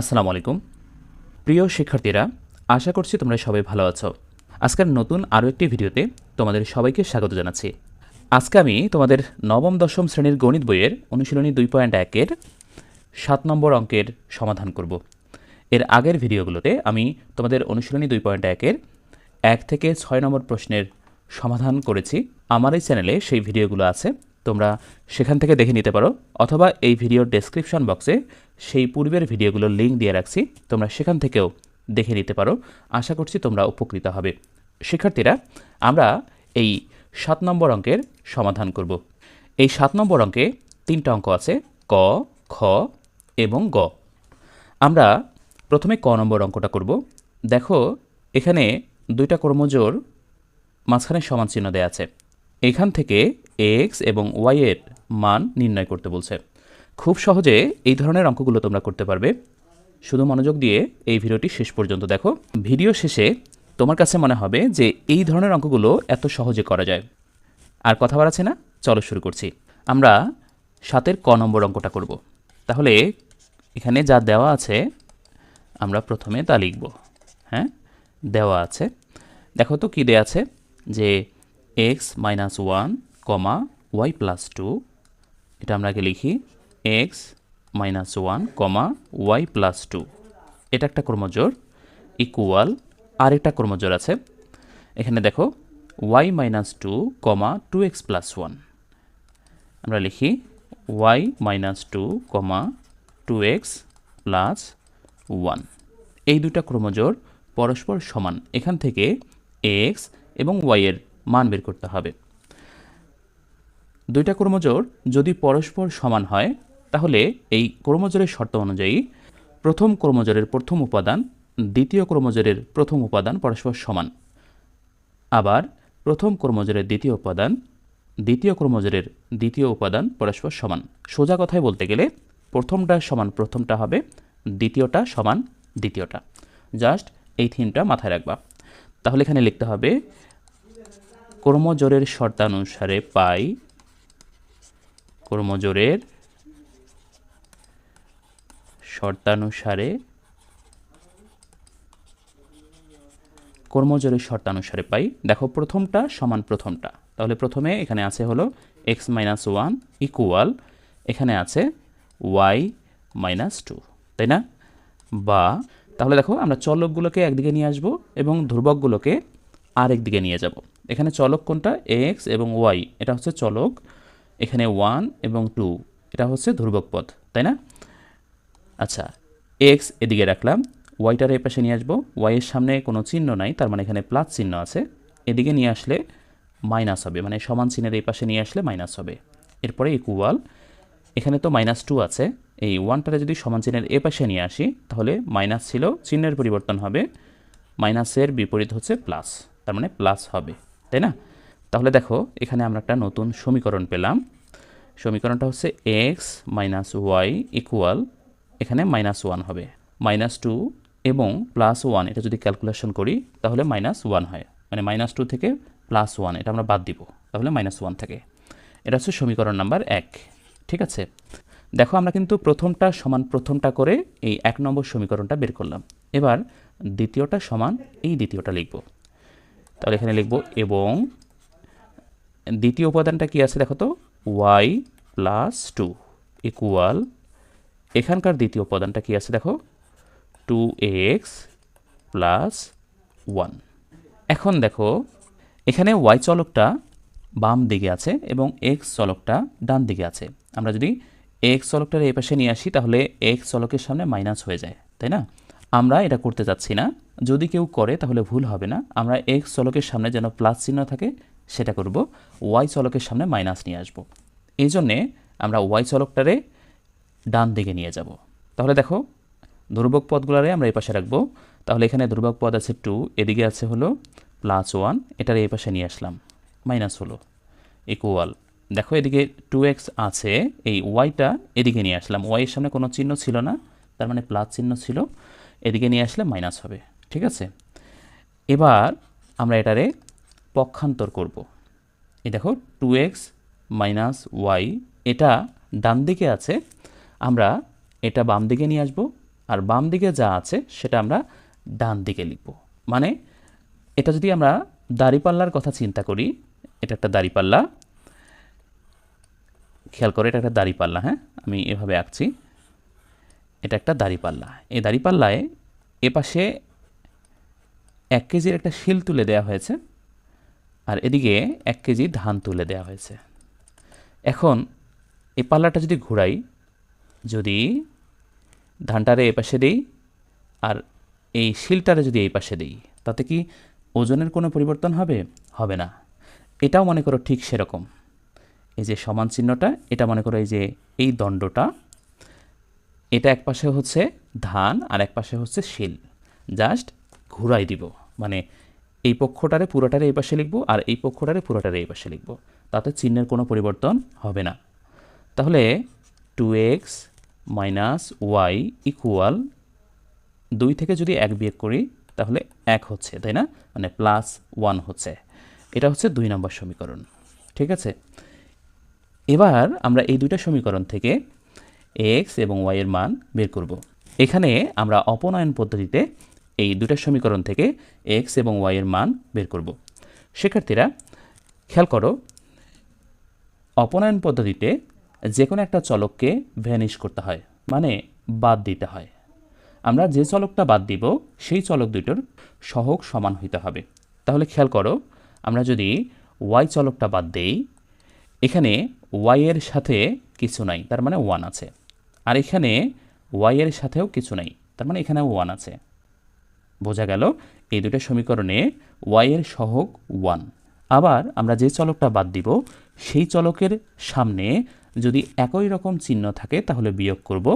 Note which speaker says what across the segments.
Speaker 1: আসসালামু আলাইকুম। প্রিয় শিক্ষার্থীরা, আশা করছি তোমরা সবাই ভালো আছো। আজকের নতুন আরও একটি ভিডিওতে তোমাদের সবাইকে স্বাগত জানাচ্ছি। আজকে আমি তোমাদের নবম, দশম শ্রেণির গণিত বইয়ের অনুশীলনী দুই পয়েন্ট একের সাত নম্বর অঙ্কের সমাধান করব। এর আগের ভিডিওগুলোতে আমি তোমাদের অনুশীলনী দুই পয়েন্ট একের এক থেকে ছয় নম্বর প্রশ্নের সমাধান করেছি। আমার এই চ্যানেলে সেই ভিডিওগুলো আছে। তোমরা সেখান থেকে দেখে নিতে পারো, অথবা এই ভিডিওর ডেসক্রিপশন বক্সে সেই পূর্বের ভিডিওগুলোর লিঙ্ক দিয়ে রাখছি, তোমরা সেখান থেকেও দেখে নিতে পারো। আশা করছি তোমরা উপকৃত হবে। শিক্ষার্থীরা, আমরা এই সাত নম্বর অঙ্কের সমাধান করব। এই সাত নম্বর অঙ্কে তিনটা অঙ্ক আছে, ক, খ এবং গ। আমরা প্রথমে ক নম্বর অঙ্কটা করব। দেখো, এখানে দুইটা কর্মজোর মাঝখানে সমান চিহ্ন দেওয়া আছে। এখান থেকে এক্স এবং ওয়াই এর মান নির্ণয় করতে বলছে। খুব সহজে এই ধরনের অঙ্কগুলো তোমরা করতে পারবে। শুধু মনোযোগ দিয়ে এই ভিডিওটি শেষ পর্যন্ত দেখো। ভিডিও শেষে তোমার কাছে মনে হবে যে এই ধরনের অঙ্কগুলো এত সহজে করা যায়। আর কথা বাড়াচ্ছে না, চলো শুরু করছি। আমরা সাতের ক নম্বর অঙ্কটা করব। তাহলে এখানে যা দেওয়া আছে, আমরা প্রথমে তা লিখব। হ্যাঁ? দেওয়া আছে। দেখো তো কী দেওয়া আছে? যে X minus one comma Y plus two. এটা আমরা আগে লিখি। X minus one comma Y plus two. এটা একটা কর্মজোর। ইকুয়াল আরেকটা কর্মজোর আছে। এখানে দেখো, Y minus two comma two X plus one. আমরা লিখি, Y minus two comma two X plus one. এই দুটা ক্রমজোর পরস্পর সমান। এখান থেকে এক্স এবং ওয়াই এর মান বের করতে হবে। দুইটা ক্রমজোর যদি পরস্পর সমান হয়, তাহলে এই ক্রমজোরের শর্ত অনুযায়ী প্রথম ক্রমজোরের প্রথম উপাদান, দ্বিতীয় ক্রমজোরের প্রথম উপাদান পরস্পর সমান। আবার প্রথম ক্রমজোরের দ্বিতীয় উপাদান, দ্বিতীয় ক্রমজোরের দ্বিতীয় উপাদান পরস্পর সমান। সোজা কথায় বলতে গেলে প্রথমটা সমান প্রথমটা হবে, দ্বিতীয়টা সমান দ্বিতীয়টা। জাস্ট এই থিমটা মাথায় রাখবা। তাহলে এখানে লিখতে হবে কর্মজোরের শর্তানুসারে পাই। কর্মজোরের শর্তানুসারে কর্মজোরের শর্তানুসারে পাই। দেখো প্রথমটা সমান প্রথমটা। তাহলে প্রথমে এখানে আছে হলো এক্স মাইনাস ওয়ান ইকুয়াল এখানে আছে ওয়াই মাইনাস টু তাই না? বা তাহলে দেখো আমরা চলকগুলোকে একদিকে নিয়ে আসব এবং ধ্রুবকগুলোকে আরেক দিকে নিয়ে যাব। এখানে চলক কোনটা? এক্স এবং ওয়াই এটা হচ্ছে চলক, এখানে ওয়ান এবং টু এটা হচ্ছে ধ্রুবক পদ, তাই না? আচ্ছা এক্স এদিকে রাখলাম। ওয়াইটার এই পাশে নিয়ে আসব। ওয়াইয়ের সামনে কোনো চিহ্ন নাই, তার মানে এখানে প্লাস চিহ্ন আছে। এদিকে নিয়ে আসলে মাইনাস হবে মানে সমান চিহ্নের এই পাশে নিয়ে আসলে মাইনাস হবে। এরপরে ইকুয়াল এখানে তো মাইনাস টু আছে। এই ওয়ানটারে যদি সমান চিহ্নের এ পাশে নিয়ে আসি, তাহলে মাইনাস ছিল, চিহ্নের পরিবর্তন হবে। মাইনাসের বিপরীত হচ্ছে প্লাস তার মানে প্লাস হবে। তাই না? তাহলে দেখো, এখানে আমরা একটা নতুন সমীকরণ পেলাম। সমীকরণটা হচ্ছে এক্স মাইনাস ওয়াই ইকুয়াল এখানে মাইনাস ওয়ান হবে। মাইনাস টু এবং প্লাস ওয়ান এটা যদি ক্যালকুলেশন করি, তাহলে মাইনাস ওয়ান হয়। মানে মাইনাস টু থেকে প্লাস ওয়ান এটা আমরা বাদ দিব। তাহলে মাইনাস ওয়ান থাকে। এটা হচ্ছে সমীকরণ নাম্বার এক, ঠিক আছে? দেখো, আমরা কিন্তু প্রথমটা সমান প্রথমটা করে এই এক নম্বর সমীকরণটা বের করলাম। এবার দ্বিতীয়টা সমান এই দ্বিতীয়টা লিখব। তাহলে এখানে লিখব এবং দ্বিতীয় উপাদানটা কি আছে দেখো তো? ওয়াই প্লাস টু ইকুয়াল এখানকার দ্বিতীয় উপাদানটা কি আছে দেখো? টু এক্স প্লাস ওয়ান এখন দেখো, এখানে ওয়াই চলকটা বাম দিকে আছে এবং এক্স চলকটা ডান দিকে আছে। আমরা যদি এক্স চলকটার এই পাশে নিয়ে আসি, তাহলে এক্স চলকের সামনে মাইনাস হয়ে যায়, তাই না? আমরা এটা করতে চাচ্ছি না। যদি কেউ করে, তাহলে ভুল হবে না। আমরা এক্স চলকের সামনে যেন প্লাস চিহ্ন থাকে, সেটা করব। ওয়াই চলকের সামনে মাইনাস নিয়ে আসব। এই জন্যে আমরা ওয়াই চলকটারে ডান দিকে নিয়ে যাব। তাহলে দেখো, ধ্রুবক পদগুলারে আমরা এই পাশে রাখব। তাহলে এখানে ধ্রুবক পদ আছে টু এদিকে আছে হলো প্লাস ওয়ান এটার এই পাশে নিয়ে আসলাম। মাইনাস হলো ইকুয়াল দেখো, এদিকে টু এক্স আছে, এই ওয়াইটা এদিকে নিয়ে আসলাম। ওয়াইয়ের সামনে কোনো চিহ্ন ছিল না, তার মানে প্লাস চিহ্ন ছিল। এদিকে নিয়ে আসলে মাইনাস হবে, ঠিক আছে? এবার আমরা এটারে পক্ষান্তর করব। এই দেখো টু এক্স মাইনাস ওয়াই এটা ডান দিকে আছে, আমরা এটা বাম দিকে নিয়ে আসব, আর বাম দিকে যা আছে সেটা আমরা ডান দিকে লিখব। মানে এটা যদি আমরা দাড়িপাল্লার কথা চিন্তা করি, এটা একটা দাড়িপাল্লা, খেয়াল করে এটা একটা দাড়িপাল্লা হ্যাঁ? আমি এভাবে আঁকছি। এটা একটা দাড়িপাল্লা এই দাড়িপাল্লায় এপাশে এক কেজির একটা শিল তুলে দেওয়া হয়েছে আর এদিকে এক কেজি ধান তুলে দেওয়া হয়েছে। এখন এই পাল্লাটা যদি ঘোরাই, যদি ধানটারে এ পাশে দিই আর এই শিলটারে যদি এই পাশে দিই, তাতে কি ওজনের কোনো পরিবর্তন হবে? হবে না। এটাও মনে করো ঠিক সেরকম। এই যে সমান চিহ্নটা, এটা মনে করো এই যে এই দণ্ডটা এটা এক পাশে হচ্ছে ধান, আর এক পাশে হচ্ছে শিল। জাস্ট ঘুরাই দিব। মানে এই পক্ষটারে পুরোটারে এই পাশে লিখব, আর এই পক্ষটারে পুরোটারে এই পাশে লিখব। তাতে চিহ্নের কোনো পরিবর্তন হবে না। তাহলে two X minus Y equal দুই থেকে যদি এক বিয়োগ করি, তাহলে এক হচ্ছে, তাই না? মানে প্লাস ওয়ান হচ্ছে। এটা হচ্ছে দুই নম্বর সমীকরণ। ঠিক আছে? এবার আমরা এই দুইটা সমীকরণ থেকে এক্স এবং ওয়াইয়ের মান বের করব। এখানে আমরা অপনয়ন পদ্ধতিতে এই দুটা সমীকরণ থেকে এক্স এবং ওয়াইয়ের মান বের করব। শিক্ষার্থীরা, খেয়াল করো, অপনয়ন পদ্ধতিতে যে কোনো একটা চলককে ভ্যানিশ করতে হয় মানে বাদ দিতে হয়। আমরা যে চলকটা বাদ দিব, সেই চলক দুটোর সহগ সমান হইতে হবে। তাহলে খেয়াল করো, আমরা যদি ওয়াই চলকটা বাদ দেই, এখানে ওয়াইয়ের সাথে কিছু নাই, তার মানে ওয়ান আছে। আর এখানে ওয়াইয়ের সাথেও কিছু নাই, তার মানে এখানেও ওয়ান আছে। বোঝা গেল এই দুটো সমীকরণে ওয়াইয়ের সহগ ওয়ান আবার আমরা যে চলকটা বাদ দিব, সেই চলকের সামনে যদি একই রকম চিহ্ন থাকে, তাহলে বিয়োগ করব।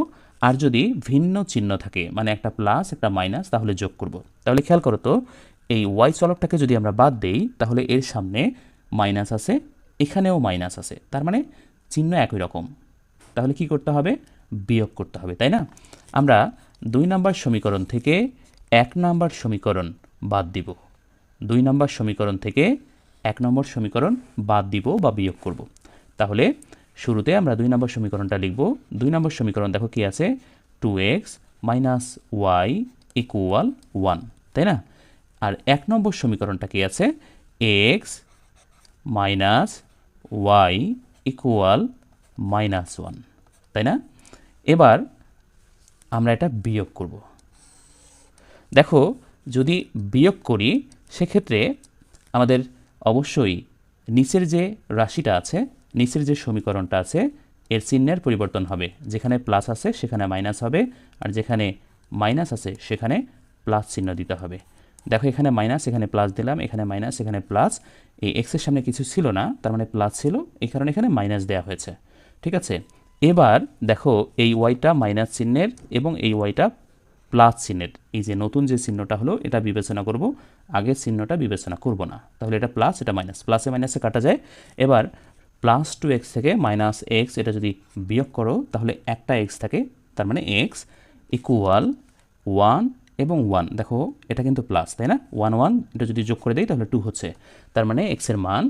Speaker 1: আর যদি ভিন্ন চিহ্ন থাকে মানে একটা প্লাস একটা মাইনাস তাহলে যোগ করব। তাহলে খেয়াল করো তো, এই ওয়াই চলকটাকে যদি আমরা বাদ দেই, তাহলে এর সামনে মাইনাস আছে, এখানেও মাইনাস আছে। তার মানে চিহ্ন একই রকম। তাহলে কি করতে হবে? বিয়োগ করতে হবে, তাই না? আমরা দুই নাম্বার সমীকরণ থেকে এক নাম্বার সমীকরণ বাদ দিব। দুই নাম্বার সমীকরণ থেকে এক নম্বর সমীকরণ বাদ দিব বা বিয়োগ করব। তাহলে শুরুতে আমরা দুই নম্বর সমীকরণটা লিখব। দুই নম্বর সমীকরণ দেখো কি আছে? Two X minus Y equal one, তাই না? আর এক নম্বর সমীকরণটা কি আছে? X minus Y equal minus one, তাই না? এবার আমরা এটা বিয়োগ করব। দেখো, যদি বিয়োগ করি, সেক্ষেত্রে আমাদের অবশ্যই নিচের যে রাশিটা আছে, নিচের যে সমীকরণটা আছে, এর চিহ্নের পরিবর্তন হবে। যেখানে প্লাস আছে, সেখানে মাইনাস হবে, আর যেখানে মাইনাস আছে, সেখানে প্লাস চিহ্ন দিতে হবে। দেখো, এখানে মাইনাস এখানে প্লাস দিলাম, এখানে মাইনাস এখানে প্লাস এই এক্সের সামনে কিছু ছিল না, তার মানে প্লাস ছিল, এই কারণে এখানে মাইনাস দেওয়া হয়েছে। ঠিক আছে? এবার দেখো এই ওয়াইটা মাইনাস চিহ্নের এবং এই ওয়াইটা প্লাস চিহ্নের। এই যে নতুন যে চিহ্নটা হলো, এটা বিবেচনা করব। আগের চিহ্নটা বিবেচনা করব না। তাহলে এটা প্লাস এটা মাইনাস প্লাসে মাইনাসে কাটা যায়। এবার প্লাস টু এক্স থেকে মাইনাস এক্স এটা যদি বিয়োগ করো, তাহলে একটা এক্স থাকে, তার মানে এক্স ইকুয়াল ওয়ান এবং ওয়ান দেখো, এটা কিন্তু প্লাস তাই না? ওয়ান ওয়ান এটা যদি যোগ করে দেই, তাহলে টু হচ্ছে। তার মানে এক্সের মান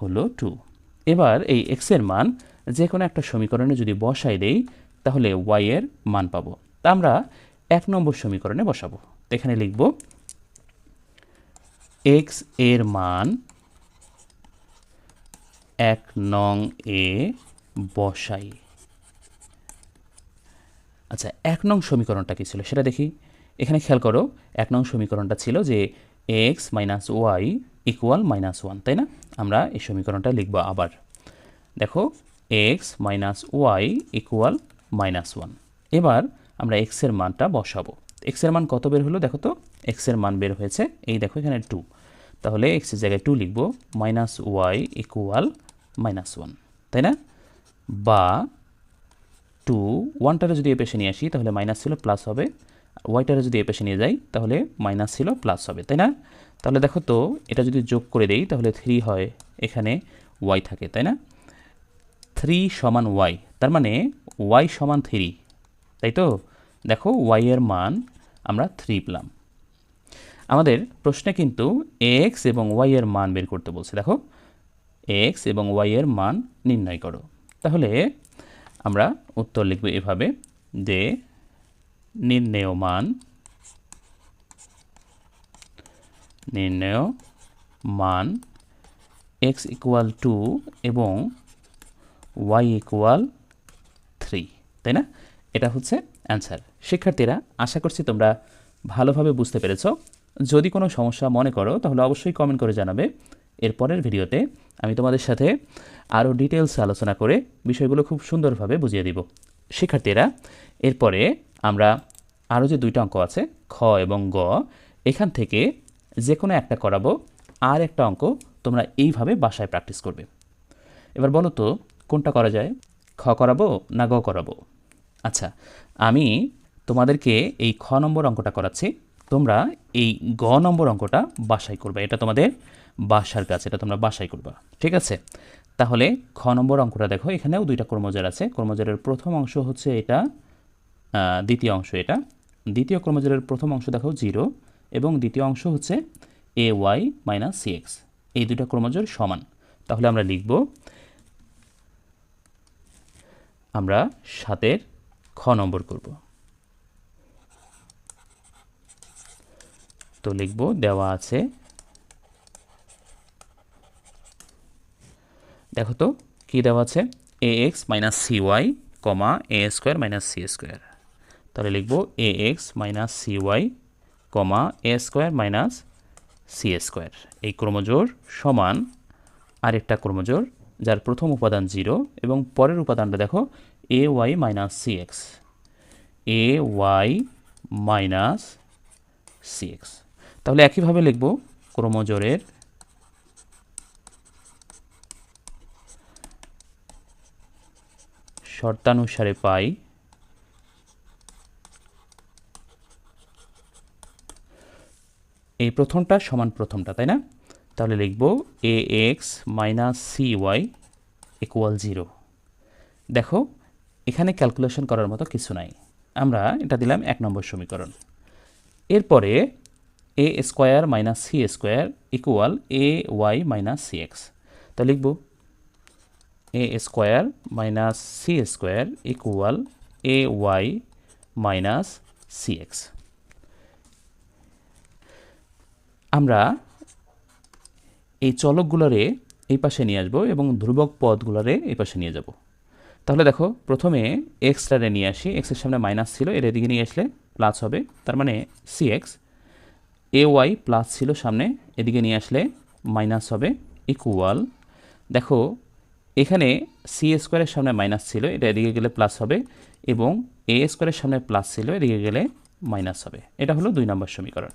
Speaker 1: হলো টু এবার এই এক্সের মান যে কোনো একটা সমীকরণে যদি বসাই দেই, তাহলে ওয়াই এর মান পাবো। তা আমরা এক নম্বর সমীকরণে বসাবো। তো এখানে লিখব এক্সের মান এক নং এ বসাই। আচ্ছা এক নং সমীকরণটা কী ছিল সেটা দেখি। এখানে খেয়াল করো, এক নং সমীকরণটা ছিল যে X minus Y equal minus one তাই না? আমরা এই সমীকরণটা লিখব আবার। দেখো X minus Y equal minus one এবার আমরা এক্সের মানটা বসাবো। এক্সের মান কত বের হলো দেখো তো? এক্সের মান বের হয়েছে, এই দেখো এখানে টু তাহলে এক্সের জায়গায় টু লিখব minus Y equal minus one তাই না? বা টু ওয়ানটারে যদি এ পেশে নিয়ে আসি, তাহলে মাইনাস ছিল প্লাস হবে ওয়াইটারে যদি এ পেশে নিয়ে যাই, তাহলে মাইনাস ছিল প্লাস হবে, তাই না? তাহলে দেখো তো, এটা যদি যোগ করে দেই, তাহলে থ্রি হয়, এখানে ওয়াই থাকে, তাই না? থ্রি সমান ওয়াই তার মানে ওয়াই সমান থ্রি তাই তো? দেখো ওয়াই এর মান আমরা থ্রি পেলাম। আমাদের প্রশ্নে কিন্তু এক্স এবং ওয়াই এর মান বের করতে বলছে। দেখো এক্স এবং ওয়াই এর মান নির্ণয় করো। তাহলে আমরা উত্তর লিখব এভাবে যে নির্ণেয় মান নির্ণেয় মান এক্স ইকুয়াল টু এবং ওয়াই ইকুয়াল থ্রি তাই না? এটা হচ্ছে অ্যান্সার শিক্ষার্থীরা, আশা করছি তোমরা ভালোভাবে বুঝতে পেরেছ। যদি কোনো সমস্যা মনে করো, তাহলে অবশ্যই কমেন্ট করে জানাবে। এর পরের ভিডিওতে আমি তোমাদের সাথে আরও ডিটেলস আলোচনা করে বিষয়গুলো খুব সুন্দরভাবে বুঝিয়ে দিব। শিক্ষার্থীরা, এরপরে আমরা আরও যে দুইটা অঙ্ক আছে, খ এবং গ, এখান থেকে যে কোনো একটা করাবো। আর একটা অঙ্ক তোমরা এইভাবে বাসায় প্র্যাকটিস করবে। এবার বলো তো কোনটা করা যায়? খ করাবো না গ করাবো? আচ্ছা আমি তোমাদেরকে এই খ নম্বর অঙ্কটা করাচ্ছি। তোমরা এই গ নম্বর অঙ্কটা বাসায় করবে। এটা তোমাদের বাসার কাছে এটা তোমরা বাসায় করবা। ঠিক আছে? তাহলে খ নম্বর অঙ্কটা দেখো, এখানেও দুইটা কর্মজার আছে। কর্মজারের প্রথম অংশ হচ্ছে এটা দ্বিতীয় অংশ এটা। দ্বিতীয় কর্মজারের প্রথম অংশ দেখো জিরো এবং দ্বিতীয় অংশ হচ্ছে A Y minus C X. এই দুইটা ক্রমজোর সমান। তাহলে আমরা লিখব আমরা সাতের খ নম্বর করব। তো লিখব, দেওয়া আছে। দেখো তো, কী দেওয়া আছে? A X minus C Y comma A square minus C square তাহলে লিখব A X minus C Y comma A square minus C square এই ক্রমজোর সমান আরেকটা ক্রমজোর যার প্রথম উপাদান জিরো এবং পরের উপাদানটা দেখো A Y minus C X A Y minus C X তাহলে একইভাবে লিখব ক্রমজোরের শর্তানুসারে পাই এই প্রথমটা সমান প্রথমটা, তাই না? তাহলে লিখব A X minus C Y equal zero দেখো, এখানে ক্যালকুলেশন করার মতো কিছু নাই। আমরা এটা দিলাম এক নম্বর সমীকরণ। এরপরে A square minus C square equal A Y minus C X তা লিখব A square minus C square equal A Y minus C X আমরা এই চলকগুলোরে এই পাশে নিয়ে আসব এবং ধ্রুবক পদগুলোরে এই পাশে নিয়ে যাব। তাহলে দেখো, প্রথমে এক্সটারে নিয়ে আসি। এক্সের সামনে মাইনাস ছিল, এর এদিকে নিয়ে আসলে প্লাস হবে। তার মানে C X A Y plus ছিল সামনে, এদিকে নিয়ে আসলে মাইনাস হবে ইকুয়াল দেখো, এখানে সি স্কোয়ারের সামনে মাইনাস ছিল, এটা এদিকে গেলে প্লাস হবে এবং এ স্কোয়ারের সামনে প্লাস ছিল, এদিকে গেলে মাইনাস হবে। এটা হলো দুই নম্বর সমীকরণ।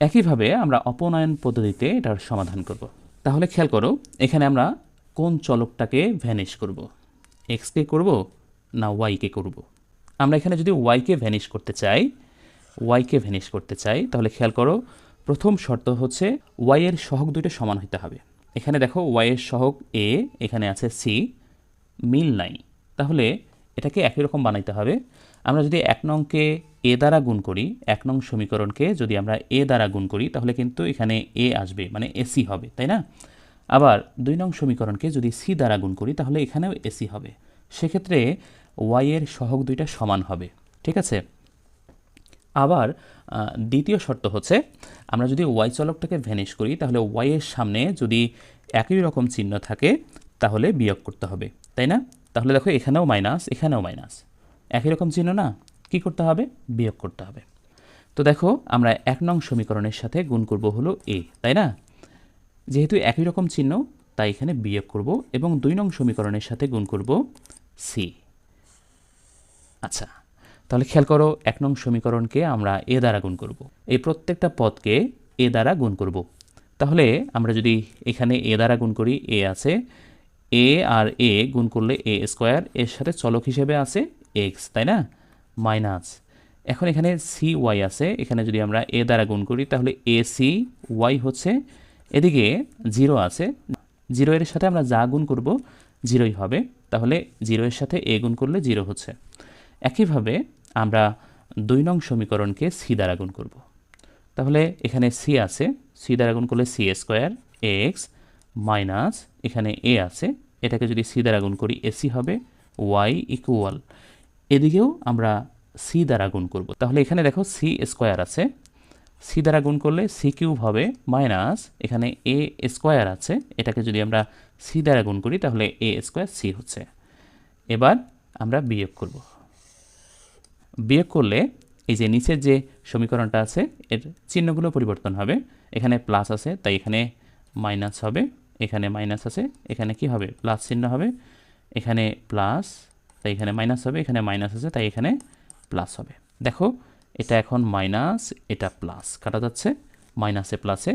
Speaker 1: একইভাবে আমরা অপনয়ন পদ্ধতিতে এটার সমাধান করব। তাহলে খেয়াল করো, এখানে আমরা কোন চলকটাকে ভ্যানিশ করব। এক্সকে করব না ওয়াইকে করব। আমরা এখানে যদি ওয়াইকে ভ্যানিশ করতে চাই ওয়াইকে ভ্যানিশ করতে চাই, তাহলে খেয়াল করো, প্রথম শর্ত হচ্ছে ওয়াইয়ের সহগ দুইটা সমান হতে হবে। এখানে দেখো ওয়াইয়ের সহগ এ এখানে আছে সি মিল নাই। তাহলে এটাকে একই রকম বানাইতে হবে। আমরা যদি এক নংকে এ দ্বারা গুণ করি, এক নং সমীকরণকে যদি আমরা এ দ্বারা গুণ করি, তাহলে কিন্তু এখানে এ আসবে মানে এসি হবে, তাই না? আবার দুই নং সমীকরণকে যদি সি দ্বারা গুণ করি, তাহলে এখানেও এসি হবে। সেক্ষেত্রে ওয়াইয়ের সহগ দুইটা সমান হবে, ঠিক আছে? আবার দ্বিতীয় শর্ত হচ্ছে, আমরা যদি ওয়াই চলকটাকে ভ্যানিশ করি, তাহলে ওয়াইয়ের সামনে যদি একই রকম চিহ্ন থাকে, তাহলে বিয়োগ করতে হবে, তাই না? তাহলে দেখো এখানেও মাইনাস এখানেও মাইনাস। একই রকম চিহ্ন না? কি করতে হবে? বিয়োগ করতে হবে। তো দেখো, আমরা এক নং সমীকরণের সাথে গুণ করব হলো এ, তাই না? যেহেতু একই রকম চিহ্ন, তাই এখানে বিয়োগ করব এবং দুই নং সমীকরণের সাথে গুণ করব সি। আচ্ছা তাহলে খেয়াল করো, এক নং সমীকরণকে আমরা এ দ্বারা গুণ করব। এই প্রত্যেকটা পদকে এ দ্বারা গুণ করব। তাহলে আমরা যদি এখানে এ দ্বারা গুণ করি, এ আছে, এ আর এ গুণ করলে এ স্কোয়ার, এর সাথে চলক হিসেবে আছে এক্স তাই না? মাইনাস। এখন এখানে সি ওয়াই আছে। এখানে যদি আমরা এ দ্বারা গুণ করি, তাহলে এ সি ওয়াই হচ্ছে এদিকে জিরো আছে। জিরো এর সাথে আমরা যা গুণ করব জিরোই হবে। তাহলে জিরো এর সাথে এ গুণ করলে জিরো হচ্ছে। একইভাবে আমরা দুই নং সমীকরণকে সি দ্বারা গুণ করব। তাহলে এখানে সি আছে। সি দ্বারা গুণ করলে সি স্কোয়ার এক্স মাইনাস এখানে এ আছে। এটাকে যদি সি দ্বারা গুণ করি এসি হবে ওয়াই ইকুয়াল এদিকেও আমরা সি দ্বারা গুণ করব। তাহলে এখানে দেখো সি স্কোয়ার আছে। সি দ্বারা গুণ করলে সি কিউব হবে মাইনাস এখানে এ স্কোয়ার আছে। এটাকে যদি আমরা সি দ্বারা গুণ করি, তাহলে এ স্কোয়ার সি হচ্ছে। এবার আমরা বিয়োগ করব। বিয়োগ করলে এই যে নিচের যে সমীকরণটা আছে, এর চিহ্নগুলো পরিবর্তন হবে। এখানে প্লাস আছে, তাই এখানে মাইনাস হবে। এখানে মাইনাস আছে, এখানে কি হবে? প্লাস চিহ্ন হবে। এখানে প্লাস তাই এখানে মাইনাস হবে, এখানে মাইনাস আছে, তাই এখানে প্লাস হবে। দেখো, এটা এখন মাইনাস এটা প্লাস কাটা যাচ্ছে মাইনাসে প্লাসে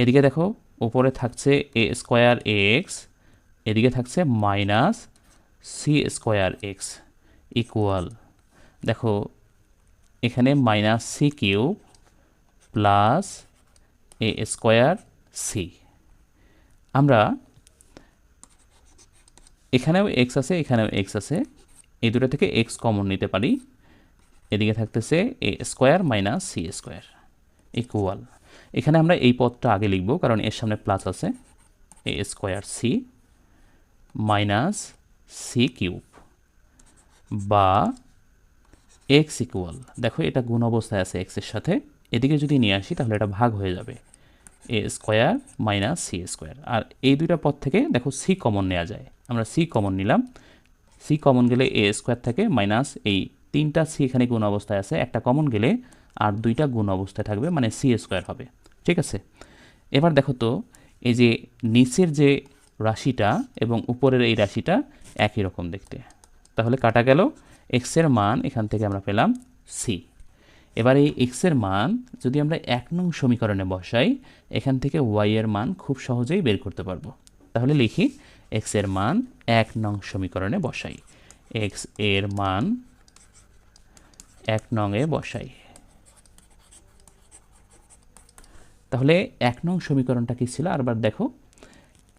Speaker 1: এদিকে দেখো, উপরে থাকছে এ স্কোয়ার এক্স এদিকে থাকছে minus C square X equal দেখো, এখানে minus C cube plus A square C আমরা, এখানেও এক্স আছে, এখানেও এক্স আছে। এই দুটো থেকে এক্স কমন নিতে পারি। এদিকে থাকতেছে A square minus C square equal এখানে আমরা এই পদটা আগে লিখব, কারণ এর সামনে প্লাস আছে। A square C minus C cube বা এক্স ইকুয়াল দেখো, এটা গুণ অবস্থায় আছে এক্সের সাথে। এদিকে যদি নিয়ে আসি, তাহলে এটা ভাগ হয়ে যাবে। A square minus C square আর এই দুইটা পদ থেকে, দেখো সি কমন নেওয়া যায়। আমরা সি কমন নিলাম। সি কমন গেলে এ স্কোয়ার থাকে মাইনাস এই তিনটা সি এখানে গুণ অবস্থায় আছে, একটা কমন গেলে আর দুইটা গুণ অবস্থায় থাকবে মানে সি স্কোয়ার হবে। ঠিক আছে? এবার দেখো তো, এই যে নিচের যে রাশিটা এবং উপরের এই রাশিটা একই রকম দেখতে। তাহলে কাটা গেল এক্সের মান এখান থেকে আমরা পেলাম সি এবার এই এক্সের মান যদি আমরা এক নং সমীকরণে বসাই, এখান থেকে ওয়াই এর মান খুব সহজেই বের করতে পারব। তাহলে লিখি এক্সের মান এক নং সমীকরণে বসাই। এক্সের মান এক নংয়ে বসাই। তাহলে এক নং সমীকরণটা কী ছিল? আরবার দেখো।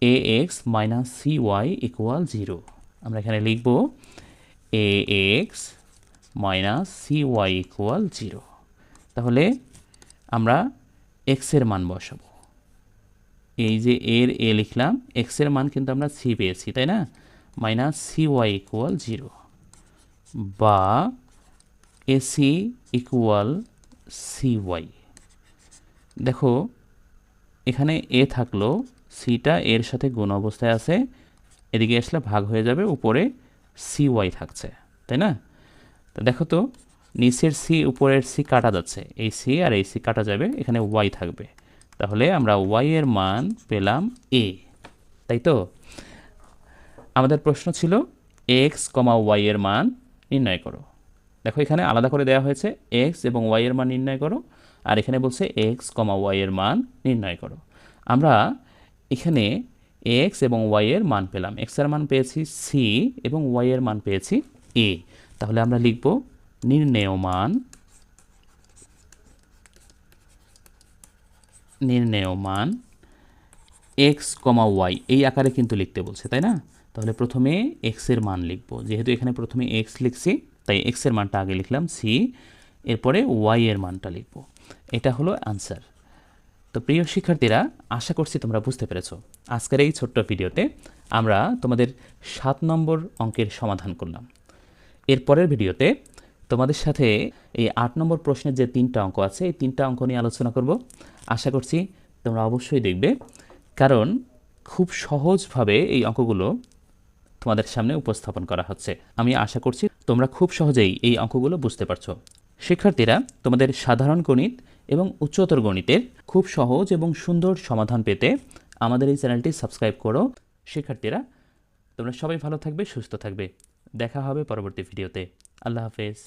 Speaker 1: A X minus C Y equal zero আমরা এখানে লিখব A X minus C Y equal zero তাহলে আমরা এক্সের মান বসাবো। এই যে এর এ লিখলাম এক্সের মান কিন্তু আমরা সি পেয়েছি, তাই না? Minus C Y equal zero বা এসি ইকুয়াল সি ওয়াই দেখো, এখানে এ থাকল সিটা এর সাথে গুণ অবস্থায় আছে, এদিকে আসলে ভাগ হয়ে যাবে, উপরে সি ওয়াই থাকছে, তাই না? তো দেখো তো, নিচের সি উপরের সি কাটা যাচ্ছে, এই সি আর এই সি কাটা যাবে, এখানে ওয়াই থাকবে। তাহলে আমরা ওয়াই এর মান পেলাম এ তাই তো? আমাদের প্রশ্ন ছিল এক্স কমা ওয়াই এর মান নির্ণয় করো। দেখো এখানে আলাদা করে দেওয়া হয়েছে এক্স এবং ওয়াই এর মান নির্ণয় করো, আর এখানে বলছে এক্স কমা ওয়াই এর মান নির্ণয় করো। আমরা এখানে এক্স এবং ওয়াই এর মান পেলাম। এক্সের মান পেয়েছি সি এবং ওয়াই এর মান পেয়েছি এ তাহলে আমরা লিখব নির্ণেয় মান নির্ণেয় মান এক্স কমা ওয়াই এই আকারে কিন্তু লিখতে বলছে, তাই না? তাহলে প্রথমে এক্সের মান লিখব। যেহেতু এখানে প্রথমে এক্স লিখছি, তাই এক্সের মানটা আগে লিখলাম সি এরপরে ওয়াই এর মানটা লিখব। এটা হলো অ্যান্সার তো প্রিয় শিক্ষার্থীরা, আশা করছি তোমরা বুঝতে পেরেছ। আজকের এই ছোট্ট ভিডিওতে আমরা তোমাদের সাত নম্বর অঙ্কের সমাধান করলাম। এরপরের ভিডিওতে তোমাদের সাথে এই আট নম্বর প্রশ্নের যে তিনটা অঙ্ক আছে, এই তিনটা অঙ্ক নিয়ে আলোচনা করব। আশা করছি তোমরা অবশ্যই দেখবে। কারণ খুব সহজভাবে এই অঙ্কগুলো তোমাদের সামনে উপস্থাপন করা হচ্ছে। আমি আশা করছি তোমরা খুব সহজেই এই অঙ্কগুলো বুঝতে পারছ। শিক্ষার্থীরা, তোমাদের সাধারণ গণিত এবং উচ্চতর গণিতের খুব সহজ এবং সুন্দর সমাধান পেতে আমাদের এই চ্যানেলটি সাবস্ক্রাইব করো। শিক্ষার্থীরা, তোমরা সবাই ভালো থাকবে, সুস্থ থাকবে। দেখা হবে পরবর্তী ভিডিওতে। আল্লাহ হাফেজ।